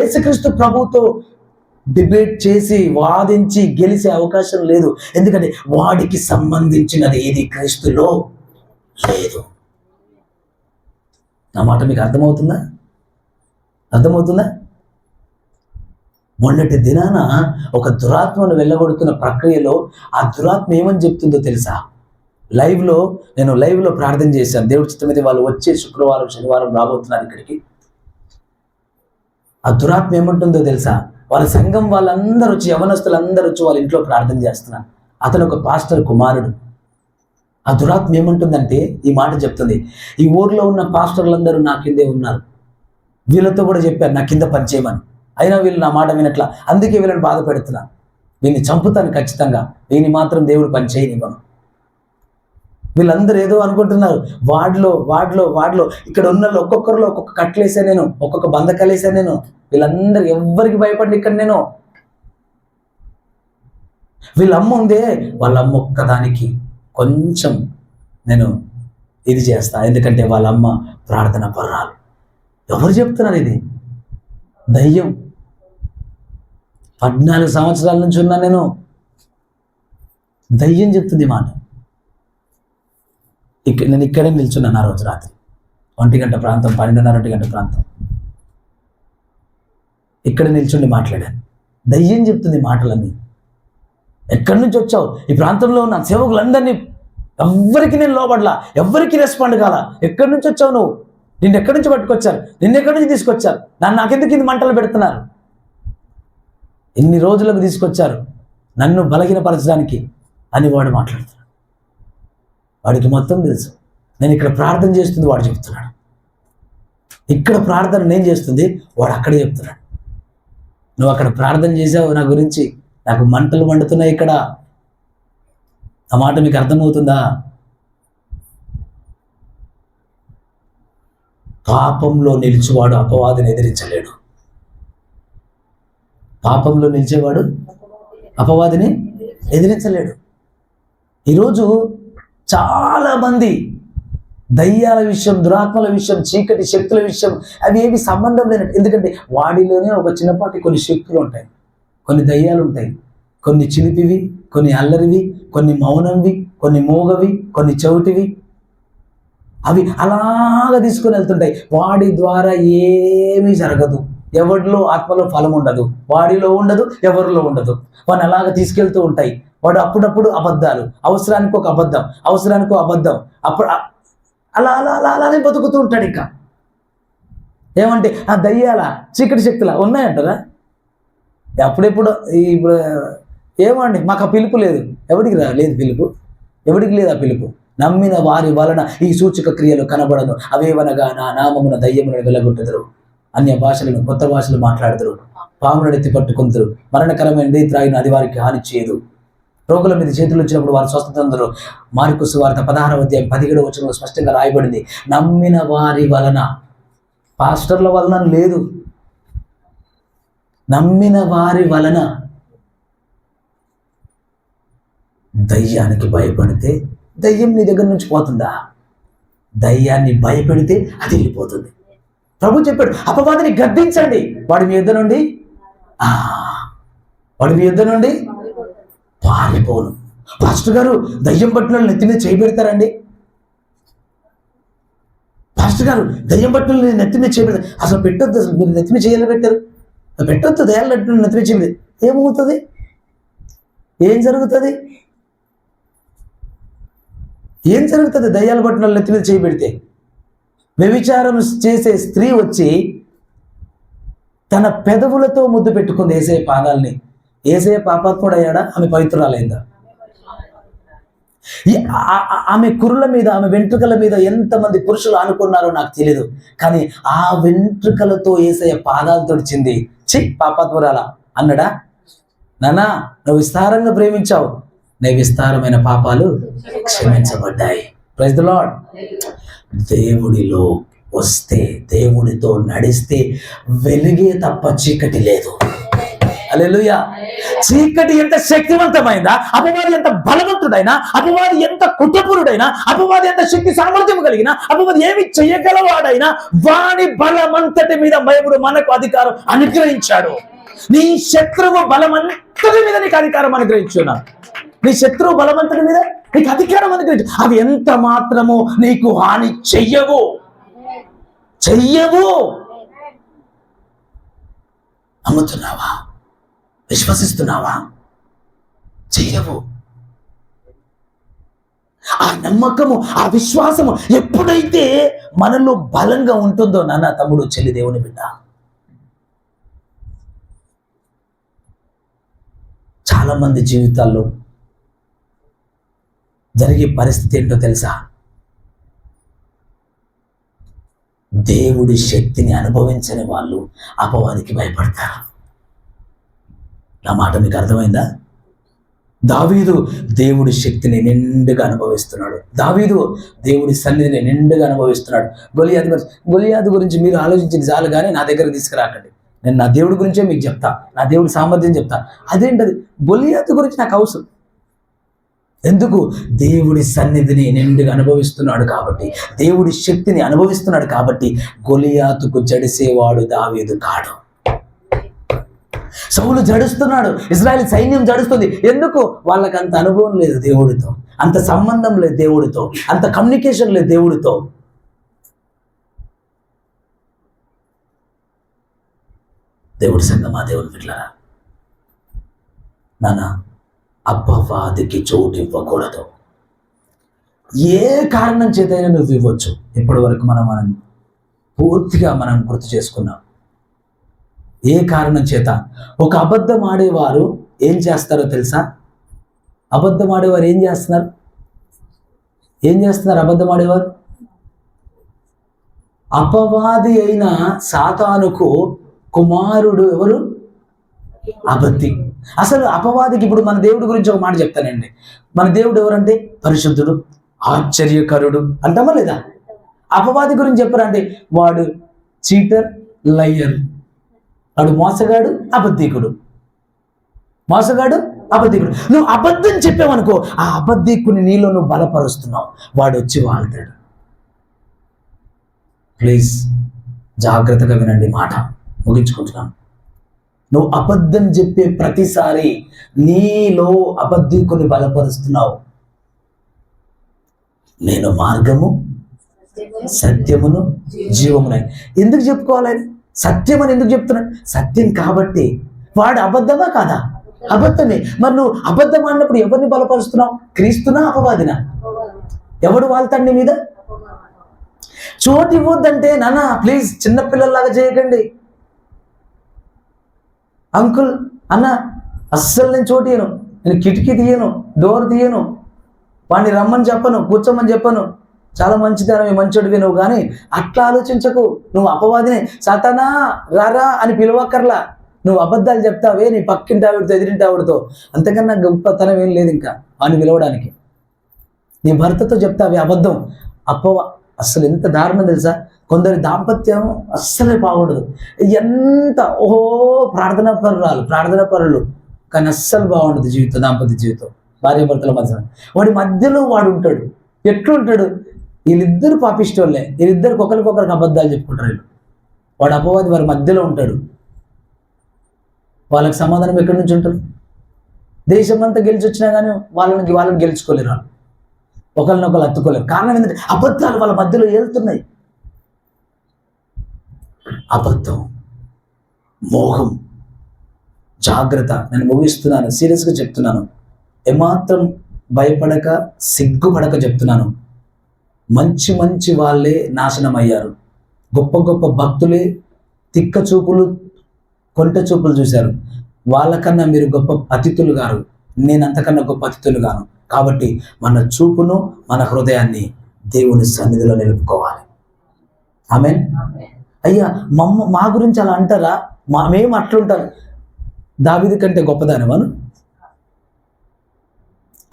యేసుక్రీస్తు ప్రభుతో డిబేట్ చేసి వాదించి గెలిచే అవకాశం లేదు. ఎందుకంటే వాడికి సంబంధించినది ఏది? క్రీస్తులో లేదు. నా మాట మీకు అర్థమవుతుందా? అర్థమవుతుందా? మొన్నటి దినాన ఒక దురాత్మను వెళ్ళగొడుతున్న ప్రక్రియలో ఆ దురాత్మ ఏమని చెప్తుందో తెలుసా? లైవ్లో నేను లైవ్లో ప్రార్థన చేశాను. దేవుడి చిత్తమైతే వాళ్ళు వచ్చే శుక్రవారం శనివారం రాబోతున్నారు ఇక్కడికి. ఆ దురాత్మ ఏముంటుందో తెలుసా? వాళ్ళ సంఘం వాళ్ళందరూ వచ్చి యవనస్తులందరూ వచ్చి వాళ్ళ ఇంట్లో ప్రార్థన చేస్తున్నారు. అతను ఒక పాస్టర్ కుమారుడు. ఆ దురాత్మ ఏముంటుందంటే ఈ మాట చెప్తుంది. ఈ ఊర్లో ఉన్న పాస్టర్లందరూ నా కిందే ఉన్నారు. వీళ్ళతో కూడా చెప్పారు నా కింద పనిచేయమని అయినా వీళ్ళు నా మాట వినట్లా. అందుకే వీళ్ళని బాధ పెడుతున్నాను వీళ్ళని చంపుతాను ఖచ్చితంగా. వీని మాత్రం దేవుడు పని చేయనివ్వను. వీళ్ళందరూ ఏదో అనుకుంటున్నారు. వాడిలో వాడిలో వాడిలో ఇక్కడ ఉన్న వాళ్ళు ఒక్కొక్కరిలో ఒక్కొక్క కట్లేసా నేను ఒక్కొక్క బంధకాలేసా నేను. వీళ్ళందరూ ఎవ్వరికి భయపడి ఇక్కడ నేను. వీళ్ళ అమ్మ ఉందే వాళ్ళ అమ్మ ఒక్కదానికి కొంచెం నేను ఇది చేస్తా. ఎందుకంటే వాళ్ళ అమ్మ ప్రార్థన పర్రాలు. ఎవరు చెప్తున్నారు ఇది? దయ్యం. పద్నాలుగు సంవత్సరాల నుంచి ఉన్నా నేను. దయ్యం చెప్తుంది మాట. ఇక్కడ నేను ఇక్కడే నిల్చున్నాను ఆ రోజు రాత్రి. ఒంటి గంట ప్రాంతం పన్నెండున్నర ఒంటి గంట ప్రాంతం. ఇక్కడ నిల్చుండి మాట్లాడాను. దయ్యం చెప్తుంది మాటలన్నీ. ఎక్కడి నుంచి వచ్చావు? ఈ ప్రాంతంలో ఉన్న సేవకులందరినీ ఎవ్వరికి నేను లోబడలా ఎవ్వరికి రెస్పాండ్ కాల? ఎక్కడి నుంచి వచ్చావు నువ్వు? నిన్ను ఎక్కడి నుంచి పట్టుకొచ్చారు? నిన్ను ఎక్కడి నుంచి తీసుకొచ్చారు? నన్ను నాకెందుకు ఇది మంటలు పెడుతున్నారు? ఎన్ని రోజులకు తీసుకొచ్చారు? నన్ను బలహీనపరచడానికి అని వాడు మాట్లాడుతున్నాడు. వాడికి మొత్తం తెలుసు. నేను ఇక్కడ ప్రార్థన చేస్తుంది వాడు చెప్తున్నాడు. ఇక్కడ ప్రార్థన నేను చేస్తుంది వాడు అక్కడే చెప్తున్నాడు. నువ్వు అక్కడ ప్రార్థన చేసావు నా గురించి నాకు మంటలు మండుతున్నాయి ఇక్కడ. ఆ మాట మీకు అర్థమవుతుందా? పాపంలో నిలిచేవాడు అపవాదిని ఎదిరించలేడు. పాపంలో నిలిచేవాడు అపవాదిని ఎదిరించలేడు. ఈరోజు చాలా మంది దయ్యాల విషయం దురాత్మల విషయం చీకటి శక్తుల విషయం అవి ఏవి సంబంధం లేనట్టు. ఎందుకంటే వాడిలోనే ఒక చిన్నపాటి కొన్ని శక్తులు ఉంటాయి. కొన్ని దయ్యాలు ఉంటాయి. కొన్ని చిలిపివి కొన్ని అల్లరివి కొన్ని మౌనంవి కొన్ని మోగవి కొన్ని చౌటివి అవి అలాగ తీసుకుని వెళ్తుంటాయి. వాడి ద్వారా ఏమీ జరగదు. ఎవరిలో ఆత్మలో ఫలం ఉండదు. వాడిలో ఉండదు ఎవరిలో ఉండదు. వాడిని అలాగ తీసుకెళ్తూ ఉంటాయి. వాడు అప్పుడప్పుడు అబద్ధాలు. అవసరానికి ఒక అబద్ధం. అవసరానికి ఒక అబద్ధం. అప్పుడు అలా అలా అలా అలానే బతుకుతూ ఉంటాడు ఇంకా. ఏమంటే ఆ దయ్యాల? చీకటి శక్తుల? ఉన్నాయంటారా? అప్పుడెప్పుడు ఈ ఇప్పుడు ఏమండి? మాకు ఆ పిలుపు లేదు. ఎవరికి రా లేదు పిలుపు. ఎవరికి లేదు ఆ పిలుపు? నమ్మిన వారి వలన ఈ సూచక క్రియలు కనబడదు. అవేవనగా నా నామమున దయ్యములను వెళ్ళగొట్టదురు అన్య భాషలను కొత్త భాషలు మాట్లాడుదురు. పాములను ఎత్తి పట్టుకుందరు. మరణకరమైన నీతి త్రాగిన అది వారికి హాని చేయదు. రోగుల మీద చేతులు వచ్చినప్పుడు వారు స్వస్థత అందరూ. మార్కు సువార్త పదహారవ అధ్యాయం పదిహేడు వచ్చిన స్పష్టంగా రాయబడింది. నమ్మిన వారి వలన. పాస్టర్ల వలన లేదు. నమ్మిన వారి వలన. దయ్యానికి భయపడితే దయ్యం నీ దగ్గర నుంచి పోతుందా? దయ్యాన్ని భయపెడితే అది వెళ్ళిపోతుంది. ప్రభు చెప్పాడు అపవాదిని గద్దించండి. వాడి మీ యుద్ధ నుండి? ఆ, వాడి మీ యుద్ధ నుండి? పారిపోను. పాస్టర్ గారు దయ్యం పట్టిన వాళ్ళు నెత్తి మీద పాస్టర్ గారు దయ్యం పట్టిన నేను నెత్తి మీద అసలు పెట్టొద్దు అసలు మీరు నెత్తి మీద పెట్టారు? పెట్టొద్దు దయాలు నెత్తి నెత్తి మీద ఏమవుతుంది? ఏం జరుగుతుంది? ఏం జరుగుతుంది దయ్యాలు పట్టిన వాళ్ళు నెత్తి మీద వ్యభిచారం చేసే స్త్రీ వచ్చి తన పెదవులతో ముద్దు పెట్టుకుంది వేసే పాదాలని. ఏసే పాపాత్ముడయ్యాడా ఆమె పవిత్రురాలైందా? ఆమె కురుల మీద ఆమె వెంట్రుకల మీద ఎంతమంది పురుషులు అనుకున్నారో నాకు తెలియదు కానీ ఆ వెంట్రుకలతో ఏసయ్య పాదాలు తొడిచింది. చి పాపాత్మురాల అన్నడా? నానా నువ్వు విస్తారంగా ప్రేమించావు. నీ విస్తారమైన పాపాలు క్షమించబడ్డాయి. ప్రైజ్ లాడ్ దేవుడిలో వస్తే దేవుడితో నడిస్తే వెలుగే తప్ప చీకటి లేదు. అలెలుయా చీకటి ఎంత శక్తివంతమైందా? అపవాది ఎంత బలవంతుడైనా అపవాది ఎంత కుట్రపురుడైనా అపవాది ఎంత శక్తి సామర్థ్యం కలిగిన అపవాది ఏమి చేయగలవాడైనా వాని బలమంతటి మీద భయముడు మనకు అధికారం అనుగ్రహించాడు. నీ శత్రువు బలమంతటి మీద నీకు అధికారం అనుగ్రహించున్నా. నీ శత్రువు బలవంతుడి మీద నీకు అధికారం అనుగ్రహించు. అవి ఎంత మాత్రము నీకు హాని చెయ్యవు. చెయ్యవు. నమ్ముతున్నావా? విశ్వసిస్తున్నావా? చేయవు. ఆ నమ్మకము ఆ విశ్వాసము ఎప్పుడైతే మనలో బలంగా ఉంటుందో నాన్న తమ్ముడు చెల్లి దేవుని బిడ్డ. చాలా మంది జీవితాల్లో జరిగే పరిస్థితి ఏంటో తెలుసా? దేవుడి శక్తిని అనుభవించని వాళ్ళు అపవాదికి భయపడతారు. నా మాట మీకు అర్థమైందా? దావీదు దేవుడి శక్తిని నిండుగా అనుభవిస్తున్నాడు. దావీదు దేవుడి సన్నిధిని నిండుగా అనుభవిస్తున్నాడు. గొలియాదు గురించి గొలియాదు గురించి మీరు ఆలోచించింది చాలు కానీ నా దగ్గర తీసుకురాకండి. నేను నా దేవుడి గురించే మీకు చెప్తా. నా దేవుడి సామర్థ్యం చెప్తా. అదేంటది? గొలియాతు గురించి నాకు అవసరం. ఎందుకు? దేవుడి సన్నిధిని నిండుగా అనుభవిస్తున్నాడు కాబట్టి దేవుడి శక్తిని అనుభవిస్తున్నాడు కాబట్టి గొలియాతుకు జడిసేవాడు దావీదు కాడు. సౌలు జడుస్తున్నాడు. ఇజ్రాయెల్ సైన్యం జడుస్తుంది. ఎందుకు? వాళ్ళకి అంత అనుభవం లేదు దేవుడితో. అంత సంబంధం లేదు దేవుడితో. అంత కమ్యూనికేషన్ లేదు దేవుడితో. దేవుడి సంగమా దేవుని బిడ్డలారా. నాన్న అబ్బవాదికి చోటు ఇవ్వకూడదు. ఏ కారణం చేతైనా నువ్వు ఇవ్వచ్చు. ఇప్పటి వరకు మనం మనం పూర్తిగా మనం గుర్తు చేసుకున్నాం. ఏ కారణం చేత? ఒక అబద్ధం ఆడేవారు ఏం చేస్తారో తెలుసా? అబద్ధం ఆడేవారు ఏం చేస్తున్నారు? ఏం చేస్తున్నారు అబద్ధం ఆడేవారు? అపవాది అయిన సాతానుకు కుమారుడు ఎవరు? అబద్ధి. అసలు అపవాదికి ఇప్పుడు మన దేవుడి గురించి ఒక మాట చెప్తానండి. మన దేవుడు ఎవరంటే? పరిశుద్ధుడు ఆశ్చర్యకరుడు అంటామా లేదా? అపవాది గురించి చెప్పారంటే వాడు చీటర్ లయర్. వాడు మోసగాడు అబద్ధికుడు. మోసగాడు అబద్ధికుడు. నువ్వు అబద్ధం చెప్పావనుకో ఆ అబద్ధికుని నీలో నువ్వు బలపరుస్తున్నావు. వాడు వచ్చి వాళ్తాడు. ప్లీజ్ జాగ్రత్తగా వినండి మాట. ముగించుకుంటున్నాను. నువ్వు అబద్ధం చెప్పే ప్రతిసారి నీలో అబద్ధికుని బలపరుస్తున్నావు. నేను మార్గము సత్యమును జీవమునై. ఎందుకు చెప్పుకోవాలి? సత్యం అని ఎందుకు చెప్తున్నాడు సత్యం కాబట్టి. వాడు అబద్ధమా కాదా? అబద్ధమే. మరి నువ్వు అబద్ధం అన్నప్పుడు ఎవరిని బలపరుస్తున్నావు? క్రీస్తునా అపవాదిన? ఎవడు వాళ్తాడు మీద? చోటు ఇవ్వద్దంటే నాన్న ప్లీజ్ చిన్నపిల్లల్లాగా చేయకండి. అంకుల్ అన్న అస్సలు నేను చోటు ఇయ్యను. నేను కిటికీ తీయను డోర్ తీయను. వాడిని రమ్మని చెప్పను కూర్చోమని చెప్పను. చాలా మంచిదనవి మంచోడివి నువ్వు కానీ అట్లా ఆలోచించకు. నువ్వు అపవాదిని సతనా రారా అని పిలవక్కర్లా. నువ్వు అబద్ధాలు చెప్తావే నీ పక్కింటి ఆవిడతో ఎదిరింటి ఆవిడతో. అంతకన్నా గొప్పతనం ఏం లేదు ఇంకా వాడిని పిలవడానికి. నీ భర్తతో చెప్తావే అబద్ధం. అపవ అసలు ఎంత దారుణం తెలుసా? కొందరి దాంపత్యం అస్సలే బాగుండదు. ఎంత ఓహో ప్రార్థనా పరురాలు ప్రార్థనా పరులు. కానీ అస్సలు బాగుండదు జీవితం దాంపత్య జీవితం. భార్యాభర్తల మధ్య వాడి మధ్యలో వాడు ఉంటాడు ఎట్లుంటాడు? వీళ్ళిద్దరు పాపిష్టోళ్ళే. వీళ్ళిద్దరికి ఒకరికొకరికి అబద్ధాలు చెప్పుకుంటారు వీళ్ళు. వాడు అపవాది వారి మధ్యలో ఉంటాడు. వాళ్ళకి సమాధానం ఎక్కడి నుంచి ఉంటుంది? దేశం అంతా గెలిచి వచ్చినా కానీ వాళ్ళని వాళ్ళని గెలుచుకోలేరు వాళ్ళు. ఒకరినొకరు అత్తుకోలేరు. కారణం ఏంటంటే అబద్ధాలు వాళ్ళ మధ్యలో వెళ్తున్నాయి అబద్ధం మోహం జాగ్రత్త. నేను ముగిస్తున్నాను. సీరియస్గా చెప్తున్నాను. ఏమాత్రం భయపడక సిగ్గుపడక చెప్తున్నాను. మంచి మంచి వాళ్ళే నాశనం అయ్యారు గొప్ప గొప్ప భక్తులే తిక్క చూపులు కొంట చూపులు చూశారు. వాళ్ళకన్నా మీరు గొప్ప అతిథులు గారు. నేను అంతకన్నా గొప్ప అతిథులు గాను. కాబట్టి మన చూపును మన హృదయాన్ని దేవుని సన్నిధిలో నిలుపుకోవాలి. ఆమె అయ్యా మమ్మ మా గురించి అలా అంటారా? మా మేము అట్లుంటాం. దావిది కంటే గొప్పదానమను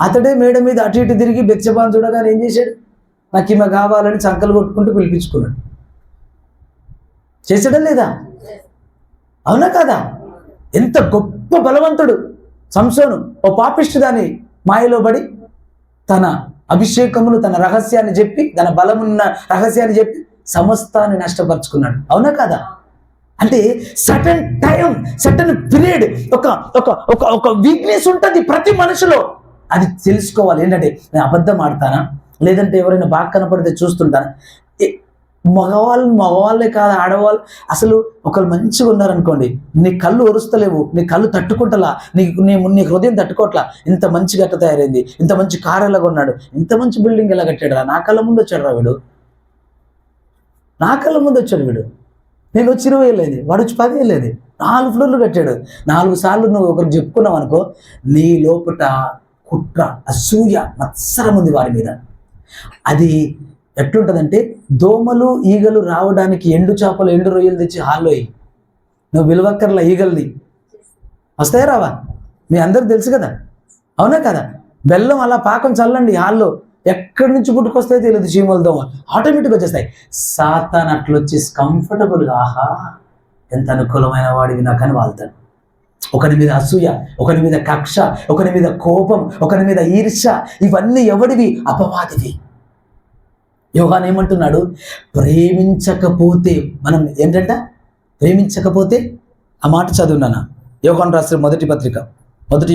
అతడే మేడ మీద అటు ఇటు తిరిగి బెచ్చబాన్ చూడగానే ఏం చేశాడు? నాకు ఈమె కావాలని చంకలు కొట్టుకుంటూ పిలిపించుకున్నాడు. చేసాడా లేదా? అవునా కాదా? ఎంత గొప్ప బలవంతుడు సంసోను. ఓ పాపిష్టి దాని మాయలో పడి తన అభిషేకమును తన రహస్యాన్ని చెప్పి తన బలమున్న రహస్యాన్ని చెప్పి సమస్తాన్ని నష్టపరుచుకున్నాడు. అవునా కాదా? అంటే సటన్ టైం సటన్ పీరియడ్ ఒక ఒక ఒక ఒక వీక్నెస్ ఉంటుంది ప్రతి మనిషిలో. అది తెలుసుకోవాలి. ఏంటంటే నేను అబద్ధం ఆడతానా? లేదంటే ఎవరైనా బాగా కనపడితే చూస్తుంటాను ఏ- మగవాళ్ళు మగవాళ్ళే కాదు ఆడవాళ్ళు. అసలు ఒకరు మంచిగా ఉన్నారనుకోండి నీ కళ్ళు ఒరుస్తలేవు నీ కళ్ళు తట్టుకుంటలా నీకు నీ నీ హృదయం తట్టుకోవట్లా ఇంత మంచి గట్ట తయారైంది ఇంత మంచి కారు ఎలాగ ఉన్నాడు ఇంత మంచి బిల్డింగ్ ఎలా కట్టాడు నా కళ్ళ ముందు వచ్చాడు రా వీడు. నా కళ్ళ ముందు వచ్చాడు వీడు. నేను వచ్చి ఇరవై వెళ్ళేది వాడు వచ్చి పది వెళ్ళేది నాలుగు ఫ్లోర్లు కట్టాడు. నాలుగు సార్లు నువ్వు ఒకరు చెప్పుకున్నావు అనుకో నీ లోపట కుట్ర అసూయ మత్సరం ఉంది వారి మీద. అది ఎట్లుంటుందంటే దోమలు ఈగలు రావడానికి ఎండు చేపలు ఎండు రొయ్యలు తెచ్చి హాల్లో నువ్వు విలువక్కర్ల ఈగల్ని. వస్తాయా రావా? మీ అందరికి తెలుసు కదా? అవునా కదా? బెల్లం అలా పాకం చల్లండి హాల్లో. ఎక్కడి నుంచి పుట్టుకొస్తాయో తెలియదు చీమల దోమ. ఆటోమేటిక్గా వచ్చేస్తాయి. సాతాన్ అట్లా వచ్చి కంఫర్టబుల్గా ఆహా ఎంత అనుకూలమైన వాడివి నాకని వాళ్తాడు. ఒకరి మీద అసూయ ఒకరి మీద కక్ష ఒకరి మీద కోపం ఒకరి మీద ఈర్ష్య ఇవన్నీ ఎవడివి? అపవాదివి. యోగాన్ ఏమంటున్నాడు? ప్రేమించకపోతే మనం ఏంటంట? ప్రేమించకపోతే ఆ మాట చదువున్నాను? యోహాన్ రాసిన మొదటి పత్రిక మొదటి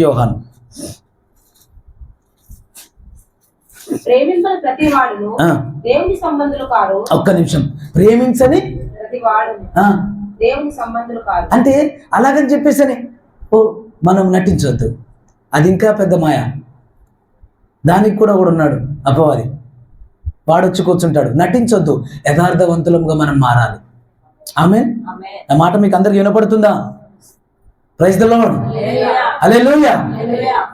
కారు ఒక్క నిమిషం. ప్రేమించని అంటే అలాగని చెప్పేసని ఓ మనం నటించవద్దు అది ఇంకా పెద్ద మాయ. దానికి కూడా కూడా ఉన్నాడు అపవాది. వాడొచ్చి కూర్చుంటాడు. నటించొద్దు. యథార్థవంతులంగా మనం మారాలి. ఆమె ఆ మాట మీకు అందరికి వినపడుతుందా? Praise the hallelujah. హల్లెలూయా.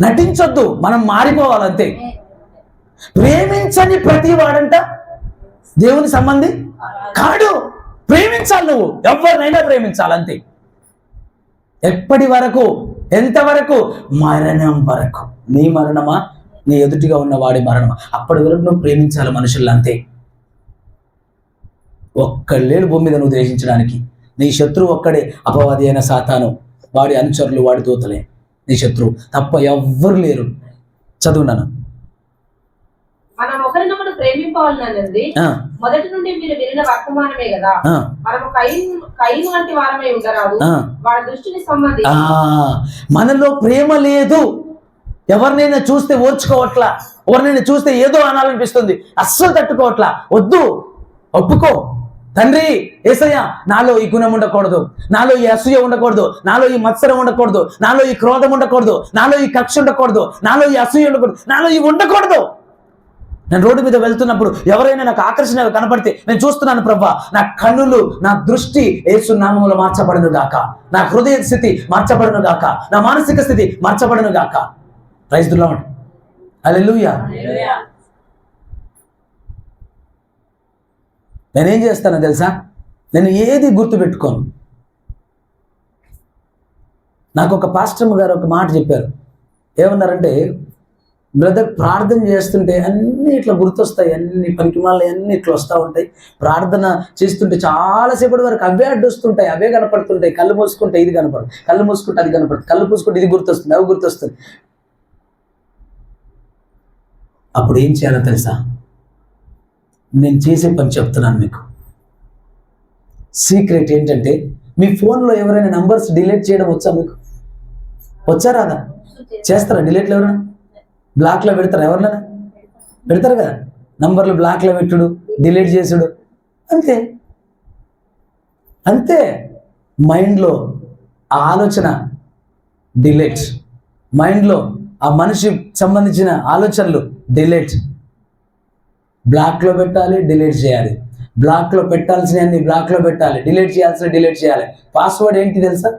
నటించొద్దు. మనం మారిపోవాలంతే. ప్రేమించని ప్రతి వాడంట దేవుని సంబంధి కాడు. ప్రేమించాలి నువ్వు. ఎవరినైనా ప్రేమించాలి అంతే ఎప్పటి వరకు ఎంతవరకు? మరణం వరకు. నీ మరణమా? నీ ఎదుటిగా ఉన్న వాడి మరణమా అప్పటి వరకు నువ్వు ప్రేమించాలి మనుషులు అంతే. ఒక్కళ్ళేడు భూమి మీద నువ్వు ద్వేషించడానికి. నీ శత్రువు ఒక్కడే అపవాది అయిన సాతాను. వాడి అనుచరులు వాడి దూతలే. నీ శత్రువు. తప్ప ఎవ్వరు లేరు. చదువున్నాను మనం ఒకరినొకరు ప్రేమింపవాలన్నది ఆ, మొదటి నుండి మీరు వినిన వర్తమానమే కదా. ఆ, మనము కైన్ కైన్ వంటి వారమై ఉండరాదు. ఆ. వాడి దృష్టిని సంబంధి ఆ, మనలో ప్రేమ లేదు. ఎవరినైనా చూస్తే ఓర్చుకోవట్లా? ఎవరినైనా చూస్తే ఏదో అనాలనిపిస్తుంది. అస్సలు తట్టుకోవట్లా. వద్దు. ఒప్పుకో. తండ్రి ఏసయ్య నాలో ఈ గుణం ఉండకూడదు. నాలో ఈ అసూయ ఉండకూడదు. నాలో ఈ మత్సరం ఉండకూడదు. నాలో ఈ క్రోధం ఉండకూడదు. నాలో ఈ కక్ష ఉండకూడదు. నాలో ఈ అసూయ ఉండకూడదు. నాలో ఇవి ఉండకూడదు. నేను రోడ్డు మీద వెళ్తున్నప్పుడు ఎవరైనా నాకు ఆకర్షణగా కనపడితే నేను చూస్తున్నాను ప్రభా నా కన్నులు నా దృష్టి ఏసు నామములు మార్చబడను గాక నా హృదయ స్థితి మార్చబడను గాక నా మానసిక స్థితి మార్చబడను గాక ప్రైజ్ దులాడ్ హల్లెలూయా నేనేం చేస్తానో తెలుసా? నేను ఏది గుర్తుపెట్టుకోను నాకు ఒక పాస్టమ్ గారు ఒక మాట చెప్పారు. ఏమన్నారంటే బ్రదర్ ప్రార్థన చేస్తుంటే అన్ని ఇట్లా గుర్తొస్తాయి అన్ని పనికిమాల అన్ని ఇట్లా వస్తూ ఉంటాయి. ప్రార్థన చేస్తుంటే చాలాసేపటి వరకు అవే అడ్డొస్తుంటాయి అవే కనపడుతుంటాయి. కళ్ళు మూసుకుంటే ఇది కనపడదు కళ్ళు మూసుకుంటే అది కనపడుతుంది కళ్ళు మూసుకుంటే ఇది గుర్తొస్తుంది అవి గుర్తొస్తుంది. అప్పుడు ఏం చేయాలో తెలుసా? నేను చేసే పని చెప్తున్నాను మీకు. సీక్రెట్ ఏంటంటే మీ ఫోన్లో ఎవరైనా నంబర్స్ డిలీట్ చేయడం వచ్చా మీకు? వచ్చా రాదా? చేస్తారా? డిలీట్లు ఎవరైనా? బ్లాక్లో పెడతారా? ఎవరినైనా? పెడతారు కదా? నంబర్లు బ్లాక్లో పెట్టుడు డిలీట్ చేసుడు. అంతే. అంతే. మైండ్లో ఆ ఆలోచన డిలీట్. మైండ్లో ఆ మనిషి సంబంధించిన ఆలోచనలు డిలీట్. బ్లాక్లో పెట్టాలి డిలీట్ చేయాలి. బ్లాక్లో పెట్టాల్సిన అన్ని బ్లాక్లో పెట్టాలి. డిలీట్ చేయాల్సిన డిలీట్ చేయాలి. పాస్వర్డ్ ఏంటి తెలుసా?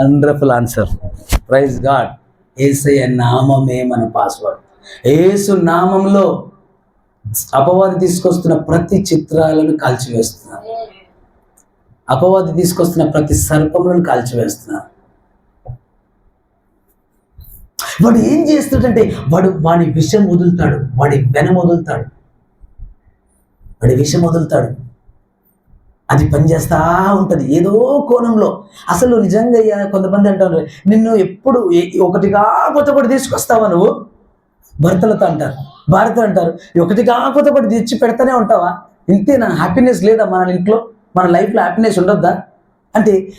Wonderful answer praise God Yesayya నామమే మన పాస్వర్డ్ ఏసు నామంలో అపవాది తీసుకొస్తున్న ప్రతి చిత్రాలను కాల్చివేస్తున్నారు. అపవాది తీసుకొస్తున్న ప్రతి సర్పములను కాల్చివేస్తున్నారు. వాడు ఏం చేస్తాడంటే వాడు వాడి విషం వదులుతాడు వాడి వెనం వదులుతాడు. వాడి విషం వదులుతాడు. అది పనిచేస్తా ఉంటుంది. ఏదో కోణంలో. అసలు నిజంగా అయ్యా కొంతమంది అంటారు నిన్ను ఎప్పుడు ఒకటిగా కొత్త ఒకటి తీసుకొస్తావా నువ్వు? భర్తలతో అంటారు. భారత అంటారు ఒకటి కాకపోతే ఒకటి తెచ్చి పెడతానే ఉంటావా? ఇంతే నా హ్యాపీనెస్ లేదా మన ఇంట్లో? మన లైఫ్లో హ్యాపీనెస్ ఉండొద్దా? అంటే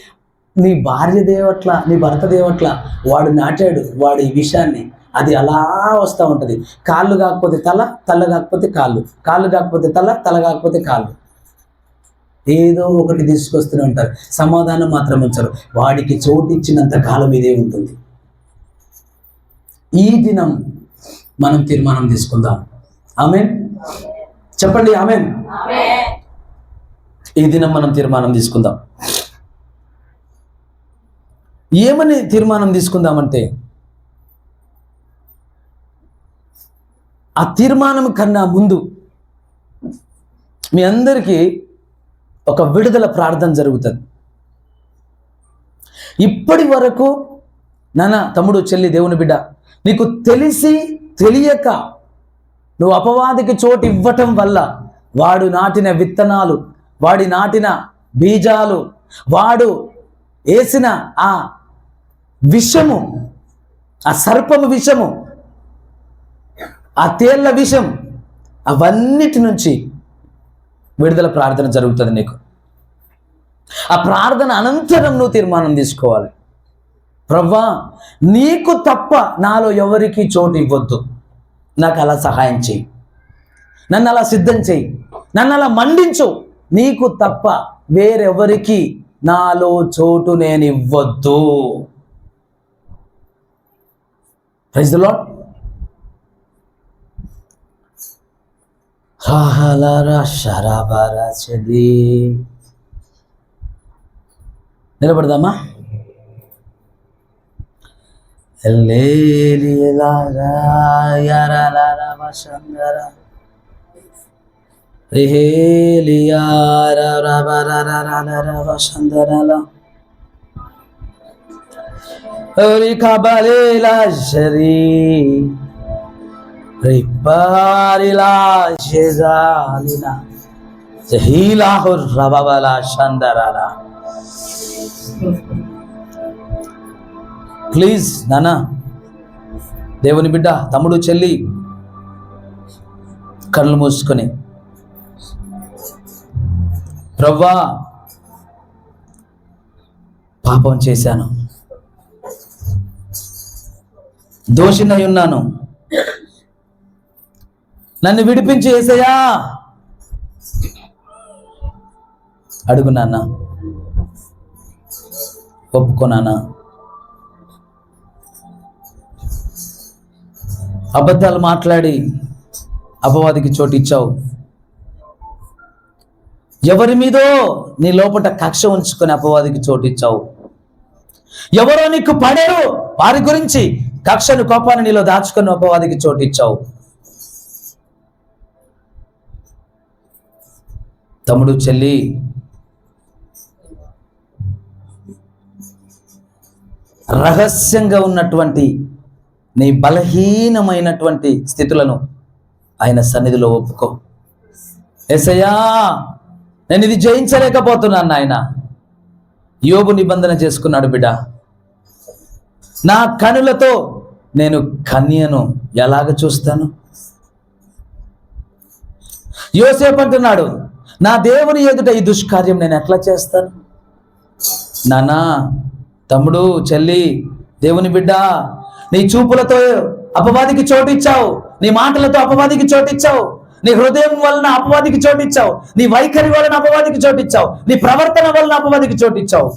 నీ భార్య దేవట్ల నీ భర్త దేవట్ల వాడు నాటాడు వాడి విషయాన్ని అది అలా వస్తూ ఉంటుంది. కాళ్ళు కాకపోతే తల తల కాకపోతే కాళ్ళు. కాళ్ళు కాకపోతే తల తల కాకపోతే కాళ్ళు. ఏదో ఒకటి తీసుకొస్తూనే ఉంటారు. సమాధానం మాత్రం ఉంచరు. వాడికి చోటు ఇచ్చినంత కాలం ఇదే ఉంటుంది. ఈ దినం మనం తీర్మానం తీసుకుందాం. ఆమెన్? చెప్పండి ఆమెన్. ఈ దినం మనం తీర్మానం తీసుకుందాం. ఏమని తీర్మానం తీసుకుందామంటే ఆ తీర్మానం కన్నా ముందు మీ అందరికీ ఒక విడుదల ప్రార్థన జరుగుతుంది. ఇప్పటి వరకు నాన్న తమ్ముడు చెల్లి దేవుని బిడ్డ నీకు తెలిసి తెలియక నువ్వు అపవాదికి చోటు ఇవ్వటం వల్ల వాడు నాటిన విత్తనాలు వాడి నాటిన బీజాలు వాడు వేసిన ఆ విషము ఆ సర్పము విషము ఆ తేళ్ళ విషం అవన్నిటి నుంచి విడుదల ప్రార్థన జరుగుతుంది నీకు. ఆ ప్రార్థన అనంతరం నువ్వు తీర్మానం తీసుకోవాలి. ప్రవ్వా నీకు తప్ప నాలో ఎవరికి చోటు ఇవ్వద్దు. నాకు అలా సహాయం చేయి నన్ను అలా సిద్ధం చేయి నన్ను అలా మండించు. నీకు తప్ప వేరెవరికి నాలో చోటు నేను ఇవ్వద్దు ప్రైజ్ లాడ్ హాహలారా షరాబారా చది నిలబడదామా ఎల్లేలియలారా యారాలారా వసందరా రిహేలియారా రాబారారారారా వసందరాలా ప్లీజ్ నానా దేవుని బిడ్డ తమ్ముడు చెల్లి కళ్ళు మూసుకొని. ప్రవ్వా పాపం చేశాను. దోషినై ఉన్నాను నన్ను విడిపించి ఏసయ్యా. అడుగు నాన్న. ఒప్పుకో నాన్న. అబద్ధాలు మాట్లాడి అపవాదికి చోటు ఇచ్చావు. ఎవరి మీదో నీ లోపట కక్ష ఉంచుకొని అపవాదికి చోటు ఇచ్చావు. ఎవరో నీకు పడరు వారి గురించి కక్షను కోపాన్ని నీలో దాచుకుని అపవాదికి చోటు ఇచ్చావు తమ్ముడు చెల్లి. రహస్యంగా ఉన్నటువంటి నీ బలహీనమైనటువంటి స్థితులను ఆయన సన్నిధిలో ఒప్పుకో. ఎసయా నేను ఇది జయించలేకపోతున్నాను నాయన. యోగు నిబంధన చేసుకున్నాడు బిడ్డ. నా కనులతో నేను కన్యను ఎలాగ చూస్తాను? యోసేపు అంటున్నాడు నా దేవుని ఎదుట ఈ దుష్కార్యం నేను ఎట్లా చేస్తాను? నానా తమ్ముడు చెల్లి దేవుని బిడ్డ నీ చూపులతో అపవాదికి చోటిచ్చావు నీ మాటలతో అపవాదికి చోటిచ్చావు నీ హృదయం వలన అపవాదికి చోటిచ్చావు నీ వైఖరి వలన అపవాదికి చోటిచ్చావు నీ ప్రవర్తన వలన అపవాదికి చోటిచ్చావు.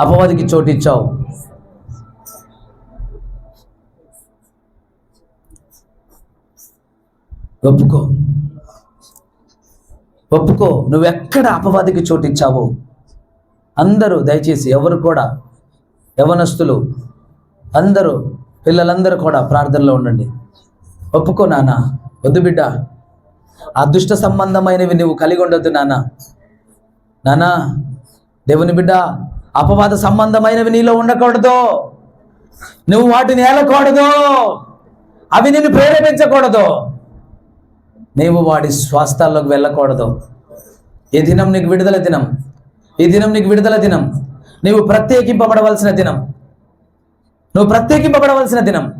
అపవాదికి చోటిచ్చావు ఒప్పుకో. ఒప్పుకో. నువ్వెక్కడ అపవాదికి చోటిచ్చావో అందరూ దయచేసి ఎవరు కూడా యవనస్తులు అందరూ పిల్లలందరూ కూడా ప్రార్థనలో ఉండండి. ఒప్పుకో నాన్న. వద్దు బిడ్డ. అదృష్ట సంబంధమైనవి నువ్వు కలిగి ఉండొద్దు నాన్న. నానా దేవుని బిడ్డ అపవాద సంబంధమైనవి నీలో ఉండకూడదు. నువ్వు వాటిని ఏలకూడదు. అవి నిన్ను ప్రేరేపించకూడదు. నీవు వాడి స్వాస్థాల్లోకి వెళ్ళకూడదు. ఈ దినం నీకు విడుదల దినం. ఈ దినం నీకు విడుదల దినం. నీవు ప్రత్యేకింపబడవలసిన దినం. నువ్వు ప్రత్యేకింపబడవలసిన దినం.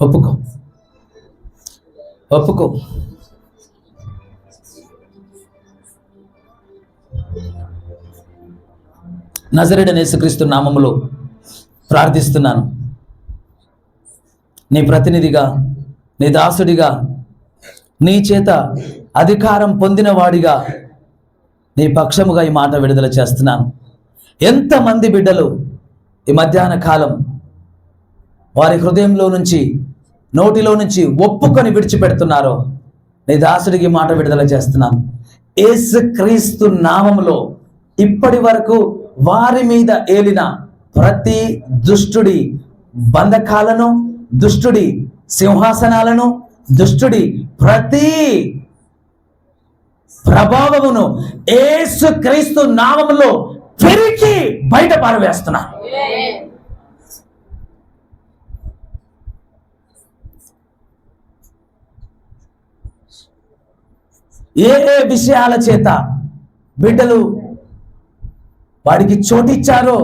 ఒప్పుకో. ఒప్పుకో. నజరేడని యేసుక్రీస్తు నామములో ప్రార్థిస్తున్నాను. నీ ప్రతినిధిగా నీ దాసుడిగా నీ చేత అధికారం పొందినవాడిగా నీ పక్షముగా ఈ మాట విడుదల చేస్తున్నాను. ఎంతమంది బిడ్డలు ఈ మధ్యాహ్న కాలం వారి హృదయంలో నుంచి నోటిలో నుంచి ఒప్పుకొని విడిచిపెడుతున్నారో నీ దాసుడికి మాట విడుదల చేస్తున్నాను. ఏసు క్రీస్తు నామములో ఇప్పటి వరకు వారి మీద ఏలిన ప్రతి దుష్టుడి బంధకాలను దుష్టుడి సింహాసనాలను దుష్టుడి ప్రతి ప్రభావమును ఏసు క్రీస్తు నామములో పెరిగి బయట పారవేస్తున్నాను. ఏ ఏ విషయాల చేత బిడ్డలు వాడికి చోటిచ్చారో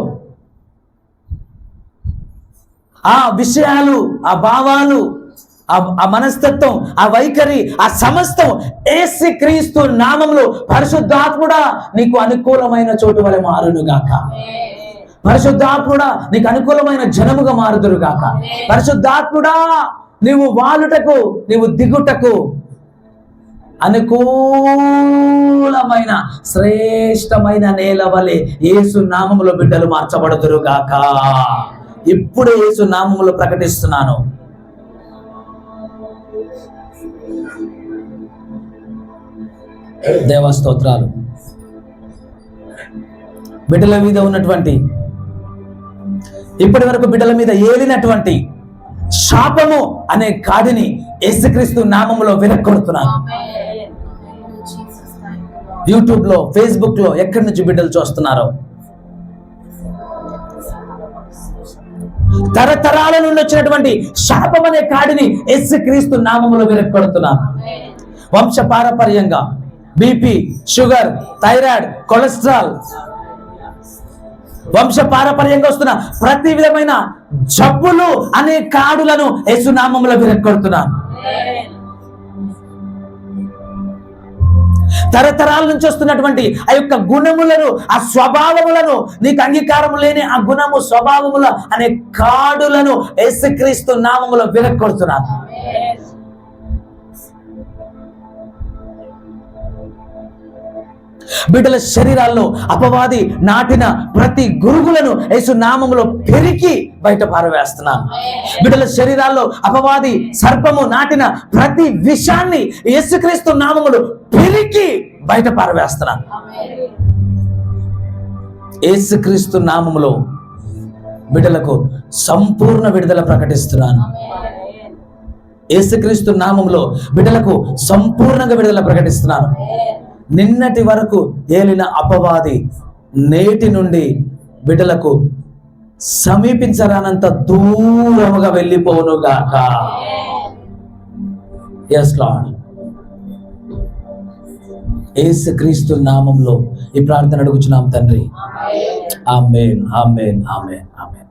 ఆ విషయాలు ఆ భావాలు ఆ మనస్తత్వం ఆ వైఖరి ఆ సమస్తం ఏసి క్రీస్తు నామంలో పరిశుద్ధాత్ముడా నీకు అనుకూలమైన చోటు వలె మారునుగాక. పరిశుద్ధాత్ముడా నీకు అనుకూలమైన జనముగా మారుదురుగాక. పరిశుద్ధాత్ముడా నీవు వాలుటకు నీవు దిగుటకు అనుకూలమైన శ్రేష్టమైన నేల వలె యేసు నామములో బిడ్డలు మార్చబడదురు గాక. ఇప్పుడే ఏసు నామములో ప్రకటిస్తున్నాను. దేవస్తోత్రాలు బిడ్డల మీద ఉన్నటువంటి ఇప్పటి వరకు బిడ్డల మీద ఏలినటువంటి శాపము అనే కాడిని యేసుక్రీస్తు నామములో విరక్కొడుతున్నాను యూట్యూబ్లో ఫేస్బుక్లో ఎక్కడి నుంచి బిడ్డలు చూస్తున్నారో? తరతరాల నుండి వచ్చినటువంటి శాపం అనే కాడిని ఎస్ క్రీస్తు నామములో విరక్కొడుతున్నాను వంశ పారపర్యంగా బీపీ షుగర్ థైరాయిడ్ కొలెస్ట్రాల్ వంశ పారపర్యంగా వస్తున్న ప్రతి విధమైన జబ్బులు అనే కాడులను యేసునామంలో విరక్కొడుతున్నాను తరతరాల నుంచి వస్తున్నటువంటి ఆ యొక్క గుణములను ఆ స్వభావములను నీకు అంగీకారం లేని ఆ గుణము స్వభావముల అనే కాడులను యేసుక్రీస్తు నామములో విరక్కొడుతున్నాను బిడ్డల శరీరాల్లో అపవాది నాటిన ప్రతి గురుగులను యేసు నామములో పెరికి బయట పారవేస్తున్నాను బిడ్డల శరీరాల్లో అపవాది సర్పము నాటిన ప్రతి విషాన్ని యేసుక్రీస్తు నామములు పెరికి బయట పారవేస్తున్నాను యేసుక్రీస్తు నామములో బిడ్డలకు సంపూర్ణ విడుదల ప్రకటిస్తున్నాను. యేసుక్రీస్తు నామములో బిడ్డలకు సంపూర్ణంగా విడుదల ప్రకటిస్తున్నాను. నిన్నటి వరకు ఏలిన అపవాది నేటి నుండి బిడ్డలకు సమీపించరానంత దూరముగా వెళ్ళిపోనుగాక ఎస్ లాడ్ యేసుక్రీస్తు నామంలో ఈ ప్రార్థన అడుగుచున్నాం తండ్రి. Amen amen amen